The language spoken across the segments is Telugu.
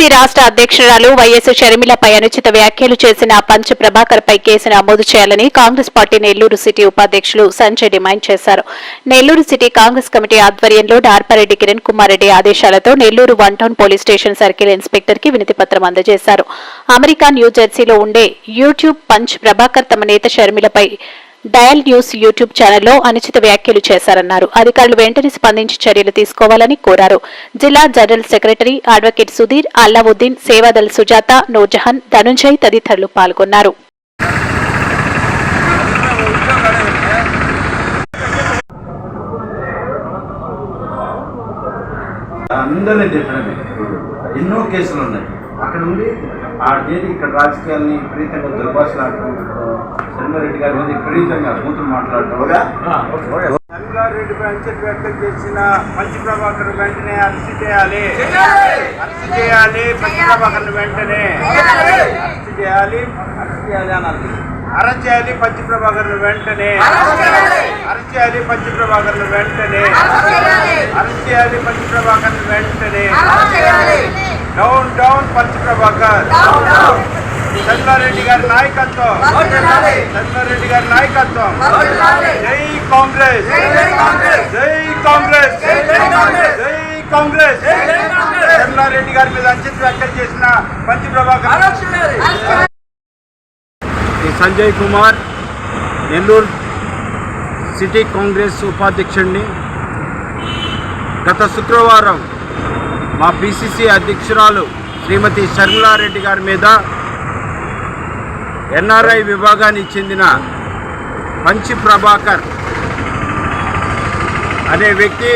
బీజేపీ రాష్ట్ర అధ్యక్షురాలు వైఎస్ షర్మిలపై అనుచిత వ్యాఖ్యలు చేసిన పంచ ప్రభాకర్ పై కేసు నమోదు చేయాలని కాంగ్రెస్ పార్టీ నెల్లూరు సిటీ ఉపాధ్యక్షులు సంజయ్ డిమాండ్ చేశారు. నెల్లూరు సిటీ కాంగ్రెస్ కమిటీ ఆధ్వర్యంలో డార్పారెడ్డి కిరణ్ కుమార్ రెడ్డి ఆదేశాలతో Nellore one town police station circle ఇన్స్పెక్టర్కి వినతి పత్రం అందజేశారు. అమెరికా న్యూజెర్సీలో ఉండే యూట్యూబ్ పంచ్ ప్రభాకర్ తమ నేత షర్మిలపై డయల్ న్యూస్ యూట్యూబ్ ఛానల్లో అనుచిత వ్యాఖ్యలు చేశారన్నారు. అధికారులు వెంటనే స్పందించి చర్యలు తీసుకోవాలని కోరారు. జిల్లా general secretary advocate Sudhir Allauddin Sevadal Sujatha Noorjahan Dhanunjay తదితరులు పాల్గొన్నారు. అందరినీ ఎన్నో కేసులు ఉన్నాయి. అక్కడ నుండి ఆ చేతి ఇక్కడ రాజకీయాల్ని విపరీతంగా దుర్భాషలాడటం శర్మారెడ్డి గారి మీద విపరీతంగా బూతులు మాట్లాడటం రంగారెడ్డిపై అంచెలు వ్యక్తం చేసిన మంచి ప్రభాకర్ వెంటనే అరెస్ట్ చేయాలి. అరెస్ట్ చేయాలి. మంచి ప్రభాకర్ వెంటనే. అరెస్ట్ చేయాలి. అరెస్ట్ చేయాలి అనాలి అరెస్ట్ చేయాలి. పంచి ప్రభాకర్ వెంటనే. అరెస్ట్ చేయాలి. పంచి ప్రభాకర్ వెంటనే. అరెస్ట్ చేయాలి. పంచి ప్రభాకర్ వెంటనే. డౌన్ డౌన్ పంచి ప్రభాకర్. చంద్రారెడ్డి గారి నాయకత్వం. చంద్రారెడ్డి గారి నాయకత్వం. జై కాంగ్రెస్. జై కాంగ్రెస్. జై కాంగ్రెస్. చంద్రారెడ్డి గారి మీద అంచిత వ్యాఖ్యలు చేసిన పంచి ప్రభాకర్ ఈ సంజయ్ కుమార్ నెల్లూరు సిటీ కాంగ్రెస్ ఉపాధ్యక్షుడిని గత శుక్రవారం మా పిసిసి అధ్యక్షురాలు శ్రీమతి శర్మిలారెడ్డి గారి మీద ఎన్ఆర్ఐ విభాగానికి చెందిన పంచి ప్రభాకర్ అనే వ్యక్తి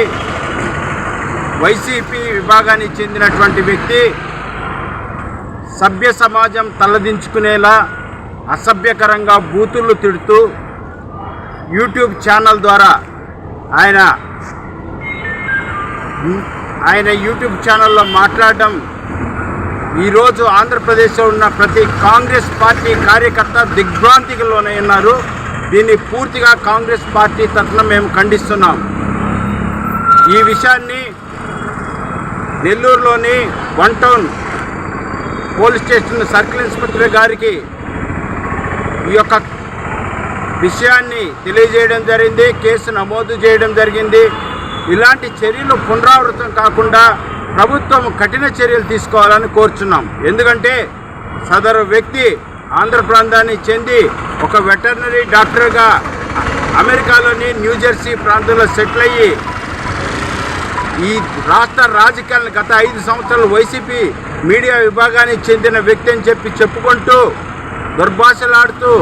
వైసీపీ విభాగానికి చెందినటువంటి వ్యక్తి సభ్య సమాజం తలదించుకునేలా అసభ్యకరంగా బూతులు తిడుతూ యూట్యూబ్ ఛానల్ ద్వారా ఆయన ఆయన యూట్యూబ్ ఛానల్లో మాట్లాడడం ఈరోజు ఆంధ్రప్రదేశ్లో ఉన్న ప్రతి కాంగ్రెస్ పార్టీ కార్యకర్త దిగ్భ్రాంతికల్లోనే ఉన్నారు దీన్ని పూర్తిగా కాంగ్రెస్ పార్టీ తరఫున మేము ఖండిస్తున్నాం. ఈ విషయాన్ని నెల్లూరులోని one town police station circle inspector గారికి ఈ యొక్క విషయాన్ని తెలియజేయడం జరిగింది కేసు నమోదు చేయడం జరిగింది. ఇలాంటి చర్యలు పునరావృతం కాకుండా ప్రభుత్వం కఠిన చర్యలు తీసుకోవాలని కోరుచున్నాం. ఎందుకంటే సదరు వ్యక్తి ఆంధ్ర ప్రాంతానికి చెంది ఒక వెటర్నరీ డాక్టర్గా అమెరికాలోని న్యూజెర్సీ ప్రాంతంలో సెటిల్ అయ్యి ఈ రాష్ట్ర రాజకీయాలను గత ఐదు సంవత్సరాలు వైసీపీ మీడియా విభాగానికి చెందిన వ్యక్తి అని చెప్పి చెప్పుకుంటూ దుర్భాషలాడుతూ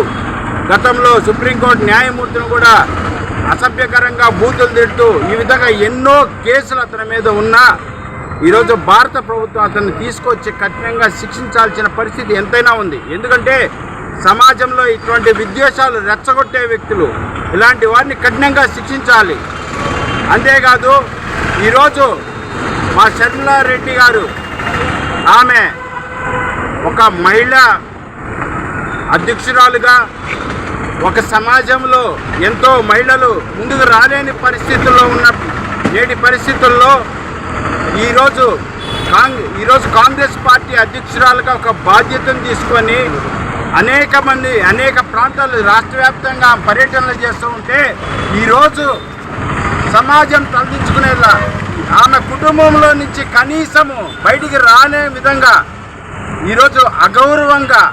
గతంలో సుప్రీంకోర్టు న్యాయమూర్తిని కూడా అసభ్యకరంగా బూతులు తిడుతూ ఈ విధంగా ఎన్నో కేసులు అతని మీద ఉన్నా ఈరోజు భారత ప్రభుత్వం అతన్ని తీసుకొచ్చి కఠినంగా శిక్షించాల్సిన పరిస్థితి ఎంతైనా ఉంది. ఎందుకంటే సమాజంలో ఇటువంటి విద్వేషాలు రెచ్చగొట్టే వ్యక్తులు ఇలాంటి వారిని కఠినంగా శిక్షించాలి. అంతేకాదు ఈరోజు మా షర్మిలారెడ్డి గారు ఆమె ఒక మహిళ అధ్యక్షురాలుగా ఒక సమాజంలో ఎంతో మహిళలు ముందుకు రాలేని పరిస్థితుల్లో ఉన్న నేటి పరిస్థితుల్లో ఈరోజు కాంగ్రెస్ ఈరోజు కాంగ్రెస్ పార్టీ అధ్యక్షురాలుగా ఒక బాధ్యతను తీసుకొని అనేక మంది అనేక ప్రాంతాలు రాష్ట్ర వ్యాప్తంగా పర్యటనలు చేస్తూ ఉంటే ఈరోజు సమాజం తలదించుకునేలా ఆమె కుటుంబంలో నుంచి కనీసము బయటికి రానే విధంగా ఈరోజు అగౌరవంగా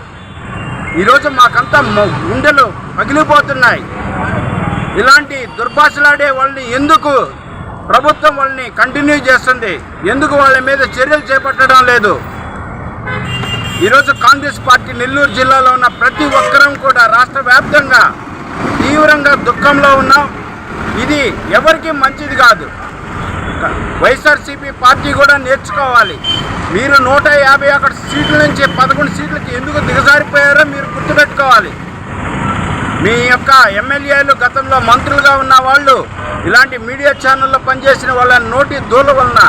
ఈరోజు మాకంతా గుండెలు పగిలిపోతున్నాయి. ఇలాంటి దుర్భాషలాడే వాళ్ళని ఎందుకు ప్రభుత్వం వాళ్ళని కంటిన్యూ చేస్తుంది. ఎందుకు వాళ్ళ మీద చర్యలు చేపట్టడం లేదు? ఈరోజు కాంగ్రెస్ పార్టీ నెల్లూరు జిల్లాలో ఉన్న ప్రతి ఒక్కరం కూడా రాష్ట్ర వ్యాప్తంగా తీవ్రంగా దుఃఖంలో ఉన్నాం. ఇది ఎవరికి మంచిది కాదు. వైఎస్ఆర్సీపీ పార్టీ కూడా నేర్చుకోవాలి. మీరు నూట యాభై అక్కడ సీట్ల నుంచి పదకొండు సీట్లకి ఎందుకు దిగజారిపోయారో మీరు గుర్తుపెట్టుకోవాలి. మీ యొక్క ఎమ్మెల్యేలు గతంలో మంత్రులుగా ఉన్న వాళ్ళు ఇలాంటి మీడియా ఛానల్లో పనిచేసిన వాళ్ళ నోటి దూల వలన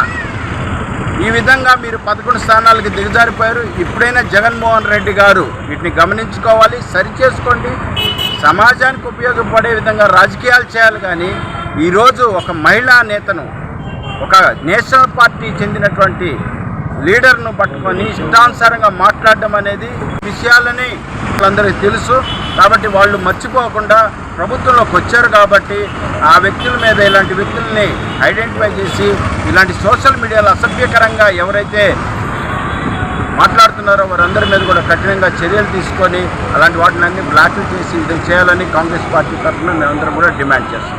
ఈ విధంగా మీరు పదకొండు స్థానాలకు దిగజారిపోయారు. ఇప్పుడైనా జగన్మోహన్ రెడ్డి గారు వీటిని గమనించుకోవాలి సరిచేసుకోండి. సమాజానికి ఉపయోగపడే విధంగా రాజకీయాలు చేయాలి కానీ ఈరోజు ఒక మహిళా నేతను ఒక నేషనల్ పార్టీ చెందినటువంటి లీడర్ను పట్టుకొని ఇష్టానుసారంగా మాట్లాడడం అనేది విషయాలని వాళ్ళందరికీ తెలుసు. కాబట్టి వాళ్ళు మర్చిపోకుండా ప్రభుత్వంలోకి వచ్చారు కాబట్టి ఆ వ్యక్తుల మీద ఇలాంటి వ్యక్తుల్ని ఐడెంటిఫై చేసి ఇలాంటి సోషల్ మీడియాలో అసభ్యకరంగా ఎవరైతే మాట్లాడుతున్నారో వారందరి మీద కూడా కఠినంగా చర్యలు తీసుకొని అలాంటి వాటిని అన్ని బ్లాక్లు చేసి ఇది చేయాలని కాంగ్రెస్ పార్టీ తరఫున మేమందరం కూడా డిమాండ్ చేస్తాం